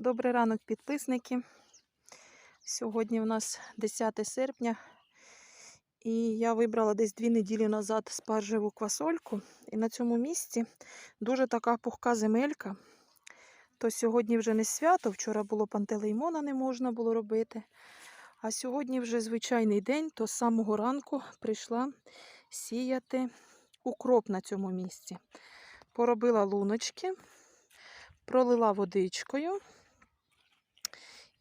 Добрий ранок, підписники. Сьогодні у нас 10 серпня, і я вибрала десь дві неділі назад спаржеву квасольку. І на цьому місці дуже така пухка земелька. То сьогодні вже не свято, вчора було пантелеймона, не можна було робити. А сьогодні вже звичайний день, то з самого ранку прийшла сіяти укроп на цьому місці. Поробила луночки, пролила водичкою.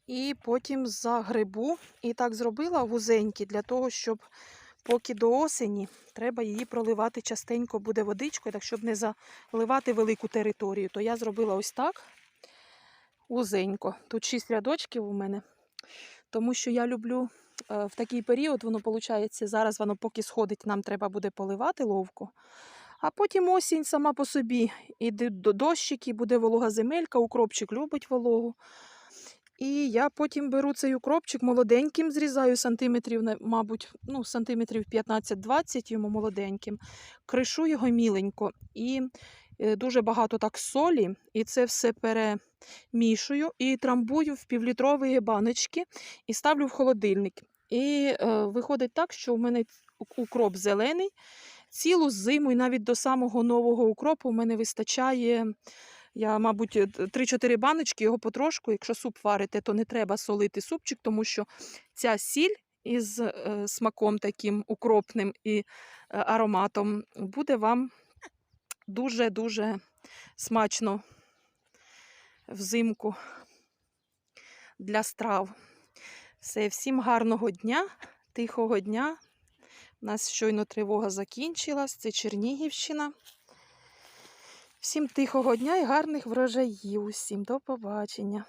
І потім загребу. І так зробила вузенькі для того, щоб поки до осені треба її проливати частенько буде водичкою, так щоб не заливати велику територію. То я зробила ось так вузенько. Тут шість рядочків у мене. Тому що я люблю е, в такий період, воно виходить, зараз воно поки сходить, нам треба буде поливати ловку. А потім осінь сама по собі. Іде до дощики, буде волога земелька, укропчик любить вологу. І я потім беру цей укропчик молоденьким, зрізаю сантиметрів, мабуть, ну, сантиметрів 15-20 йому молоденьким, кришу його міленько і е, дуже багато так солі, і це все перемішую і трамбую в півлітрові баночки і ставлю в холодильник. І е, виходить так, що у мене укроп зелений. Цілу зиму і навіть до самого нового укропу у мене вистачає я, мабуть, е, 3-4 баночки його потрошку. Якщо суп варите, то не треба солити супчик, тому що ця сіль із е, смаком таким укропним і е, ароматом буде вам дуже-дуже смачно взимку для страв. Все, всім гарного дня, тихого дня. У нас щойно тривога закінчилась. Це Чернігівщина. Всім тихого дня і гарних врожаїв. Усім до побачення.